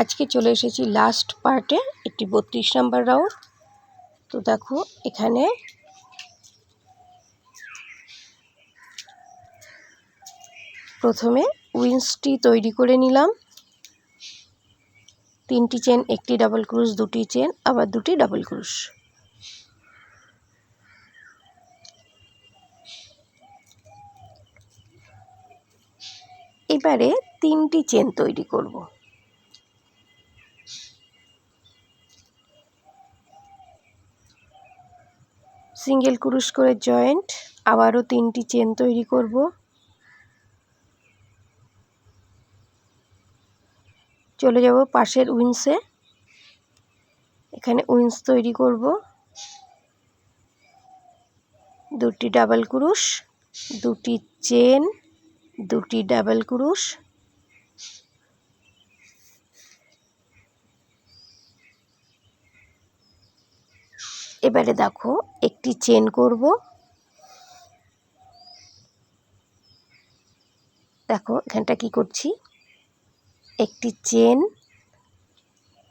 আজকে চলে এসেছি লাস্ট পার্টে একটি বত্রিশ নাম্বার রাউন্ড তো দেখো, এখানে প্রথমে উইন্সটি তৈরি করে নিলাম। তিনটি চেন একটি ডাবল ক্রুশ দুটি চেন আবার দুটি ডাবল ক্রুশ এবারে তিনটি চেন তৈরি করব। সিঙ্গেল ক্রুশ করে জয়েন্ট, আবারও তিনটি চেন তৈরি করব। চলে যাব পাশের উইন্সে এখানে উইন্স তৈরি করব। দুটি ডাবল ক্রুশ, দুটি চেন, দুটি ডাবল ক্রুশ। এবারে দেখো, একটি চেন করব। দেখো, এখানটা কি করছি? একটি চেন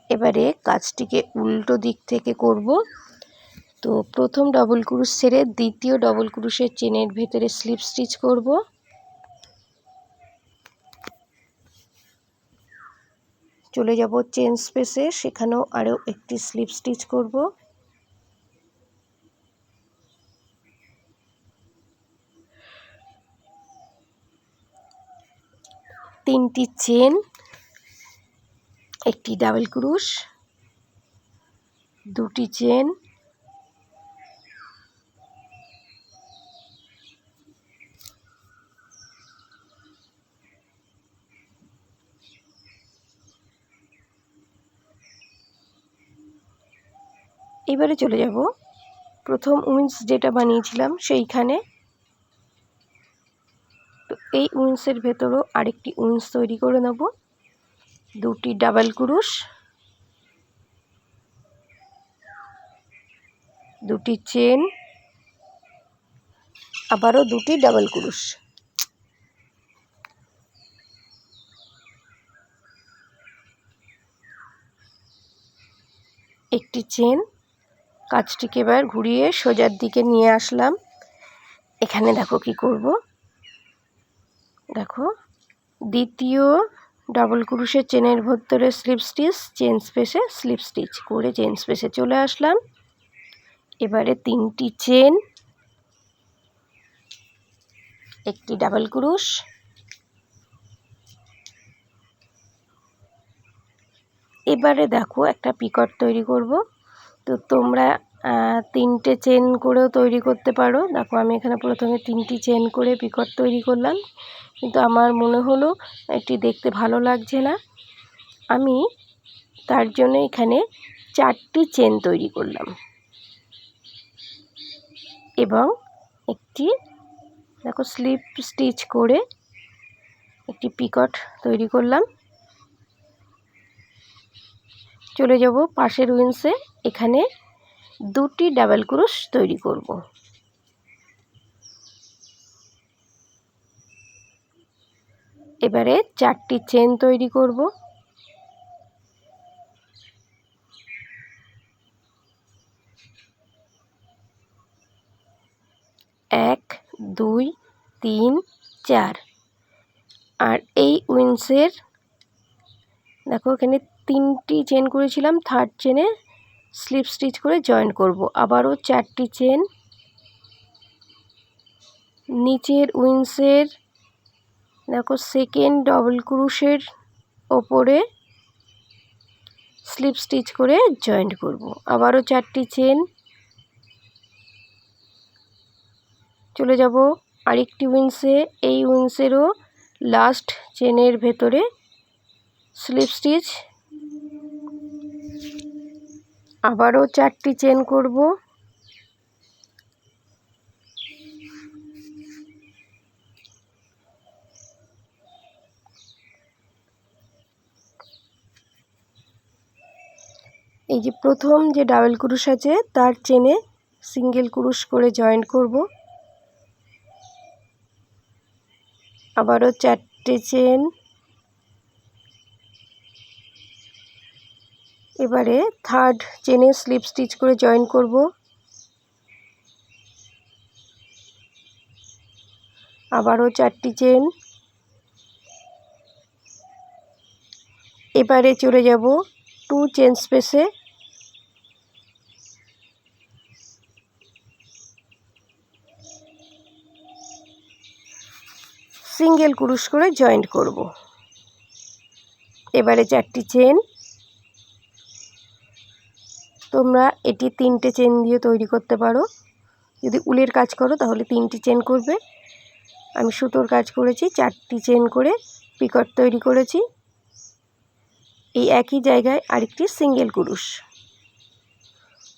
এবারে কাজটিকে উল্টো দিক থেকে করব। তো প্রথম ডবল ক্রুশ ছেড়ে দ্বিতীয় ডবল ক্রুশের চেনের ভেতরে স্লিপ স্টিচ করব। চলে যাব চেন স্পেসে সেখানেও আরও একটি স্লিপ স্টিচ করব। তিনটি চেন, একটি ডাবল ক্রুশ, দুটি চেন, এবারে চলে যাব। প্রথম উইন্স যেটা বানিয়েছিলাম সেইখানে তো এই উইন্সের ভেতরও আরেকটি উইন্স তৈরি করে নেব। দুটি ডাবল ক্রুশ, দুটি চেন, আবারও দুটি ডাবল ক্রুশ। একটি চেন কাজটিকে এবার ঘুরিয়ে সোজার দিকে নিয়ে আসলাম। এখানে দেখো কি করব। দেখো। দ্বিতীয় ডাবল ক্রুশের চেনের ভেতরে স্লিপ স্টিচ চেন স্পেসে স্লিপ স্টিচ করে চেন স্পেসে চলে আসলাম। এবারে তিনটি চেন একটি ডাবল ক্রুশ, এবারে দেখো একটা পিকট তৈরি করব। তো তোমরা তিনটে চেন করেও তৈরি করতে পারো। দেখো আমি এখানে প্রথমে তিনটি চেন করে পিকট তৈরি করলাম। কিন্তু আমার মনে হলো এটি দেখতে ভালো লাগছে না। আমি তার জন্য এখানে চারটি চেন তৈরি করলাম এবং একটি, দেখো, স্লিপ স্টিচ করে একটি পিকট তৈরি করলাম। চলে যাব পাশের উইন্সে এখানে দুটি ডাবল ক্রুশ তৈরি করব। এবারে চারটি চেন তৈরি করব। এক, দুই, তিন, চার। আর এই উইন্সের, দেখো এখানে তিনটি চেন করেছিলাম থার্ড চেনে স্লিপ স্টিচ করে জয়েন করব। আবারও চারটি চেন নিচের উইন্সের দেখো সেকেন্ড ডবল ক্রুশের ওপরে স্লিপ স্টিচ করে জয়েন্ট করব। আবারও চারটি চেন চলে যাব আরেকটি উইন্সে এই উইন্সেরও লাস্ট চেনের ভেতরে স্লিপ স্টিচ আবারও চারটি চেন করব। এই যে প্রথম যে ডাবল কুরুশ আছে, তার চেনে সিঙ্গেল কুরুশ করে জয়েন করব। আবারও চারটে চেন। এবারে থার্ড চেনে স্লিপ স্টিচ করে জয়েন করব। আবারও চারটি চেন। এবারে চলে যাব টু চেন স্পেসে সিঙ্গেল কুরুশ করে জয়েন্ট করব। এবারে চারটি চেন। তোমরা এটি তিনটে চেন দিয়ে তৈরি করতে পারো। যদি উলের কাজ করো, তাহলে তিনটি চেন করবে। আমি সুতোর কাজ করেছি, চারটি চেন করে পিকট তৈরি করেছি। এই একই জায়গায় আরেকটি সিঙ্গেল কুরুশ।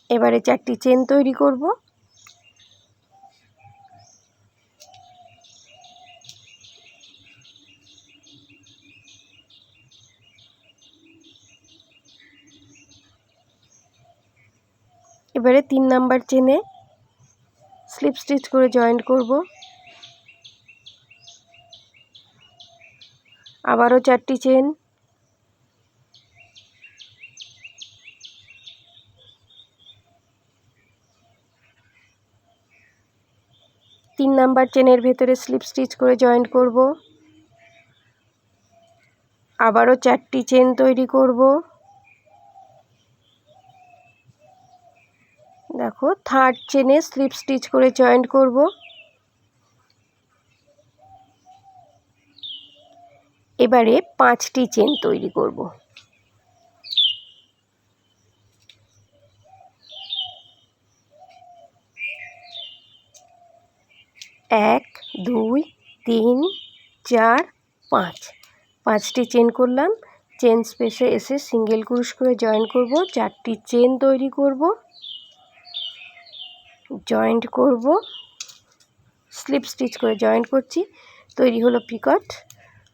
এবারে চারটি চেন তৈরি করব। এবারে তিন নাম্বার চেনে স্লিপ স্টিচ করে জয়েন্ট করব। আবারও চারটি চেন। তিন নাম্বার চেনের ভেতরে স্লিপ স্টিচ করে জয়েন্ট করব। আবারও চারটি চেন তৈরি করব। দেখো থার্ড চেনে স্লিপ স্টিচ করে জয়েন্ট করব। এবারে পাঁচটি চেন তৈরি করব। এক, দুই, তিন, চার, পাঁচ। পাঁচটি চেন করলাম। চেন স্পেসে এসে সিঙ্গেল ক্রুশ করে জয়েন করব। চারটি চেন তৈরি করব। জয়েন্ট করব। স্লিপ স্টিচ করে জয়েন্ট করছি। তৈরি হলো পিকট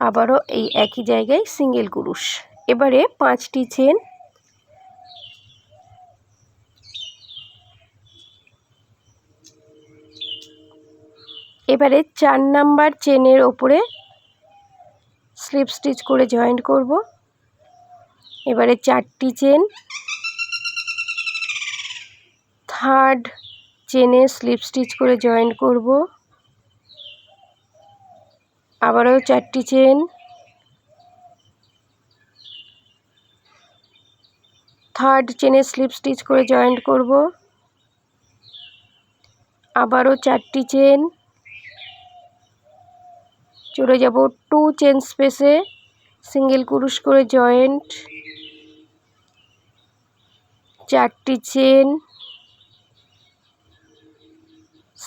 আবারও এই একই জায়গায় সিঙ্গেল কুরুশ। এবারে পাঁচটি চেন এবারে চার নাম্বার চেনের ওপরে স্লিপ স্টিচ করে জয়েন্ট করব। এবারে চারটি চেন থার্ড চেনে স্লিপ স্টিচ করে জয়েন্ট করব। আবারও চারটি চেন। থার্ড চেনে স্লিপ স্টিচ করে জয়েন্ট করব। আবারও চারটি চেন। চলে যাব টু চেন স্পেসে সিঙ্গেল কুরুশ করে জয়েন্ট চারটি চেন।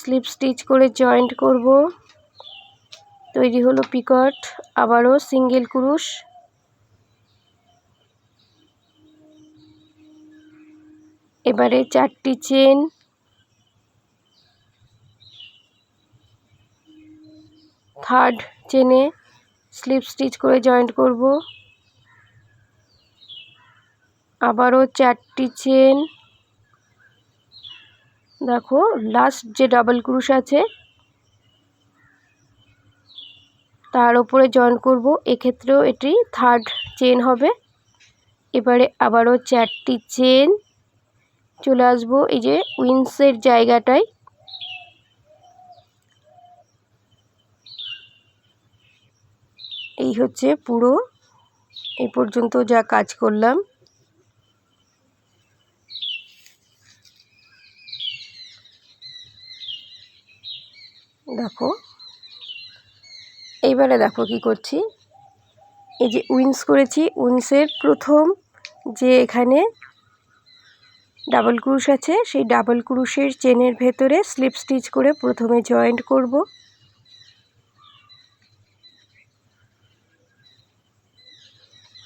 স্লিপ স্টিচ করে জয়েন্ট করব। তৈরি হলো পিকট, আবারও সিঙ্গেল কুরুশ। এবারে চারটি চেন। থার্ড চেনে স্লিপ স্টিচ করে জয়েন্ট করব। আবারও চারটি চেন। দেখো লাস্ট যে ডাবল ক্রুশ আছে, তার উপরে জয়েন করব। এক্ষেত্রেও এটি থার্ড চেন হবে। এবারে আবারও চারটি চেন চলে আসব। এই যে উইন্সের জায়গাটায়। এই হচ্ছে পুরো। এই পর্যন্ত যা কাজ করলাম। দেখো। এইবারে দেখো কি করছি। এই যে উইন্স করেছি, উইন্সের প্রথম যে এখানে ডাবল ক্রুশ আছে, সেই ডাবল ক্রুশের চেনের ভেতরে স্লিপ স্টিচ করে প্রথমে জয়েন্ট করব।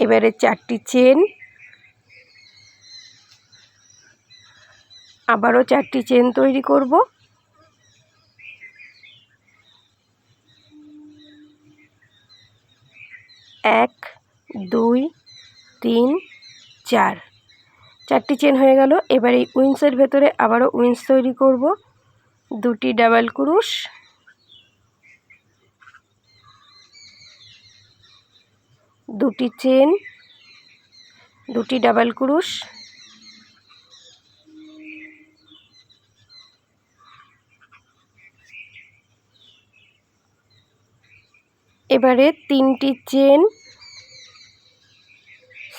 এবারে চারটি চেন। আবারও চারটি চেন তৈরি করব। এক, দুই, তিন, চার। চারটি চেন হয়ে গেল। এবার এই উইন্সের ভেতরে আবারও উইন্স তৈরি করব। দুটি ডাবল কুরুশ। দুটি চেন দুটি ডাবল ক্রুশ। এবারে তিনটি চেন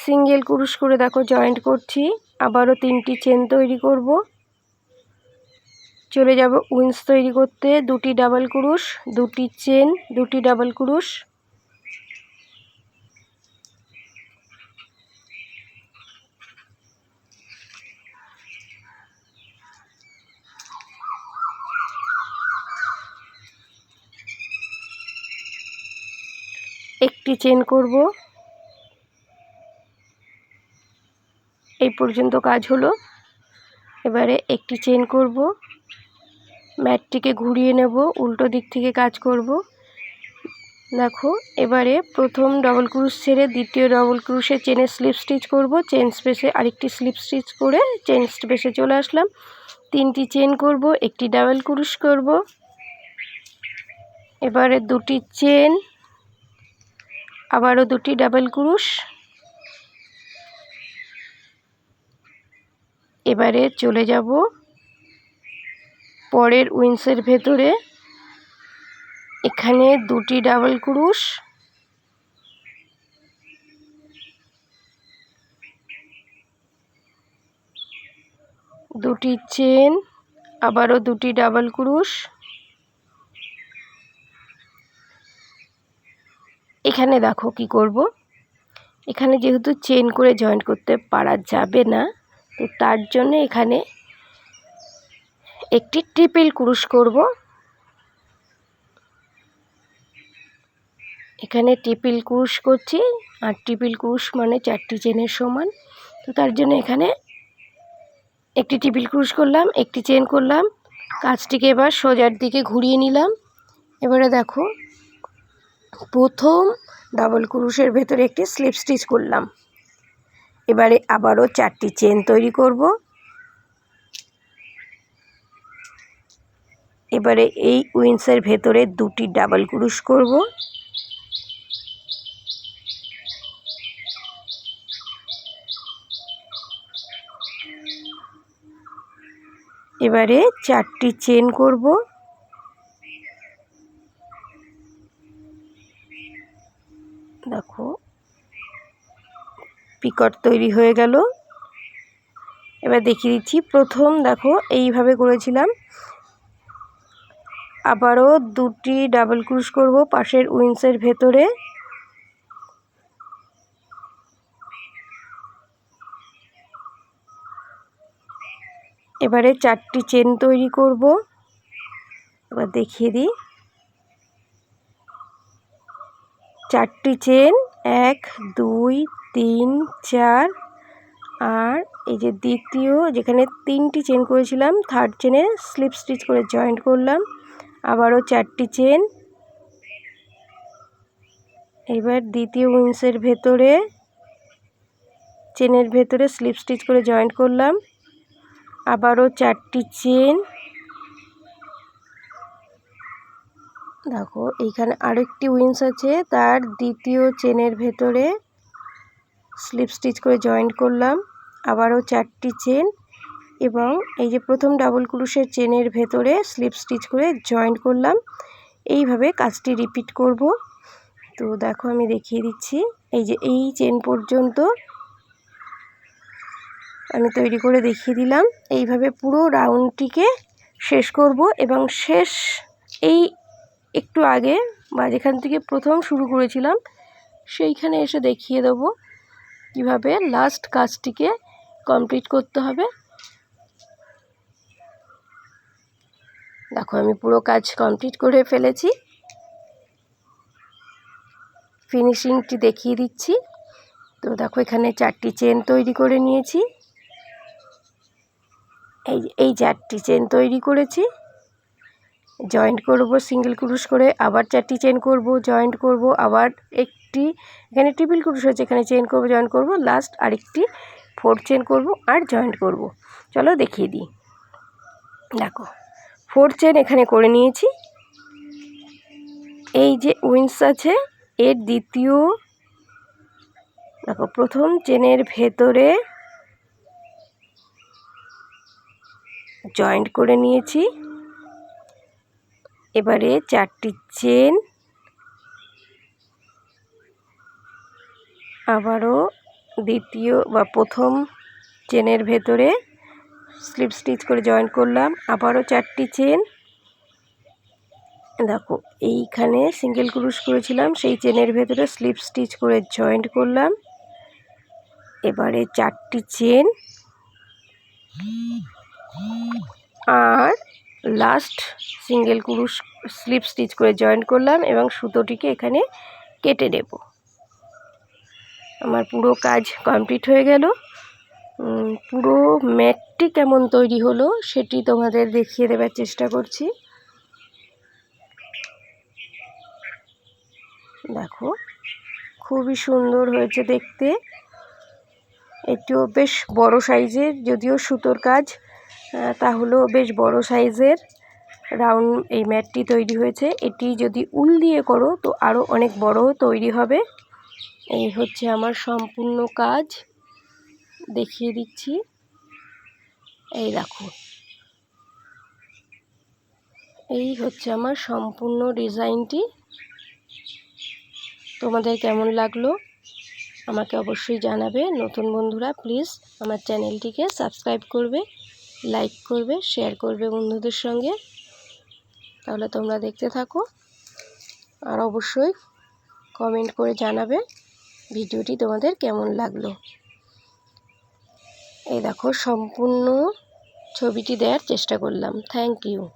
সিঙ্গেল ক্রুশ করে দেখো, জয়েন্ট করছি। আবারও তিনটি চেন তৈরি করব। চলে যাব উইন্স তৈরি করতে। দুটি ডাবল কুরুশ, দুটি চেন, দুটি ডাবল ক্রুশ। একটি চেন করব। এই পর্যন্ত কাজ হলো। এবারে একটি চেন করব। ম্যাটটিকে ঘুরিয়ে নেব, উল্টো দিক থেকে কাজ করব। দেখো, এবারে প্রথম ডবল ক্রুশ ছেড়ে দ্বিতীয় ডবল ক্রুশে চেনের স্লিপ স্টিচ করব। চেন স্পেসে আরেকটি স্লিপ স্টিচ করে চেন স্পেসে চলে আসলাম। তিনটি চেন করব, একটি ডাবল ক্রুশ করব। এবারে দুটি চেন আবারও দুটি ডাবল ক্রুশ। এবারে চলে যাব পরের উইন্সের ভেতরে। এখানে দুটি ডাবল ক্রুশ। দুটি চেন, আবারও দুটি ডাবল ক্রুশ। এখানে দেখো কি করব। এখানে যেহেতু চেন করে জয়েন্ট করতে পারা যাবে না, তো তার জন্য এখানে একটি ট্রিপল ক্রুশ করব। এখানে ট্রিপল ক্রুশ করছি, আর ট্রিপল ক্রুশ মানে চারটি চেনের সমান। তো তার জন্য এখানে একটি ট্রিপল ক্রুশ করলাম, একটি চেন করলাম, কাজটিকে এবার সোজার দিকে ঘুরিয়ে নিলাম। এবারে দেখো প্রথম ডাবল ক্রুশের ভেতরে একটি স্লিপ স্টিচ করলাম। এবারে আবারও চারটি চেন তৈরি করব। এবারে এই উইন্সের ভেতরে দুটি ডাবল ক্রুশ করব। এবারে চারটি চেন করব। দেখো, পিকট তৈরি হয়ে গেল। এবার দেখিয়ে দিচ্ছি, প্রথম দেখো, এইভাবে করেছিলাম। আবারও দুটি ডাবল ক্রুশ করব পাশের উইন্সের ভেতরে। এবারে চারটি চেন তৈরি করব। এবার দেখিয়ে দিই। চারটি চেন এক, দুই, তিন, চার, আর এই যে দ্বিতীয়, যেখানে তিনটি চেন করেছিলাম থার্ড চেনে স্লিপ স্টিচ করে জয়েন্ট করলাম, আবারও চারটি চেন এবার দ্বিতীয় উইন্সের ভেতরে চেনের ভেতরে স্লিপ স্টিচ করে জয়েন্ট করলাম, আবারও চারটি চেন দেখো এইখানে আরেকটি উইন্স আছে, তার দ্বিতীয় চেনের ভেতরে স্লিপ স্টিচ করে জয়েন্ট করলাম, আবারও চারটি চেন এবং এই যে প্রথম ডাবল ক্রুশের চেনের ভেতরে স্লিপ স্টিচ করে জয়েন্ট করলাম, এইভাবে কাজটি রিপিট করব। তো দেখো, আমি দেখিয়ে দিচ্ছি, এই যে এই চেন পর্যন্ত আমি তৈরি করে দেখিয়ে দিলাম, এইভাবে পুরো রাউন্ডটিকে শেষ করব এবং শেষ এই একটু আগে বা যেখান থেকে প্রথম শুরু করেছিলাম, সেইখানে এসে দেখিয়ে দেবো কীভাবে লাস্ট কাজটিকে কমপ্লিট করতে হবে। দেখো, আমি পুরো কাজ কমপ্লিট করে ফেলেছি। ফিনিশিংটি দেখিয়ে দিচ্ছি। তো দেখো, এখানে চারটি চেন তৈরি করে নিয়েছি। এই এই চারটি চেন তৈরি করেছি। জয়েন্ট করব সিঙ্গেল ক্রুশ করে, আবার চারটি চেন করব জয়েন্ট করব, আবার একটি, এখানে ট্রিপল ক্রুশ হয়েছে, এখানে চেন করব জয়েন্ট করব লাস্ট আরেকটি ফোর চেন করব আর জয়েন্ট করব। চলো দেখিয়ে দিই। দেখো ফোর চেন এখানে করে নিয়েছি। এই যে উইন্স আছে, এর দ্বিতীয়, দেখো, প্রথম চেনের ভেতরে জয়েন্ট করে নিয়েছি। এবারে চারটি চেন। আবারও দ্বিতীয় বা প্রথম চেনের ভেতরে স্লিপ স্টিচ করে জয়েন করলাম। আবারও চারটি চেন। দেখো, এইখানে সিঙ্গেল ক্রুশ করেছিলাম, সেই চেনের ভেতরে স্লিপ স্টিচ করে জয়েন্ট করলাম। এবারে চারটি চেন। আর লাস্ট সিঙ্গেল ক্রুশ স্লিপ স্টিচ করে জয়েন্ট করলাম এবং সুতোটিকে এখানে কেটে নেব। আমার পুরো কাজ কমপ্লিট হয়ে গেল। পুরো ম্যাটটি কেমন তৈরি হলো সেটি তোমাদের দেখিয়ে দেবার চেষ্টা করছি। দেখো, খুবই সুন্দর হয়েছে দেখতে। একটু বেশ বড় সাইজের, যদিও সুতোর কাজ তাহলেও বেশ বড় সাইজের রাউন্ড এই ম্যাটটি তৈরি হয়েছে। এটি যদি উল দিয়ে করো, তো আরও অনেক বড় তৈরি হবে। এই হচ্ছে আমার সম্পূর্ণ কাজ। দেখিয়ে দিচ্ছি। এই দেখো। এই হচ্ছে আমার সম্পূর্ণ ডিজাইনটি। তোমাদের কেমন লাগল? আমাকে অবশ্যই জানাবে। নতুন বন্ধুরা, প্লিজ আমার চ্যানেলটিকে সাবস্ক্রাইব করবে। লাইক করবে শেয়ার করবে বন্ধুদের সঙ্গে। তাহলে তোমরা দেখতে থাকো। আর অবশ্যই কমেন্ট করে জানাবে ভিডিওটি তোমাদের কেমন লাগল। এই দেখো, সম্পূর্ণ ছবিটি দেওয়ার চেষ্টা করলাম। Thank you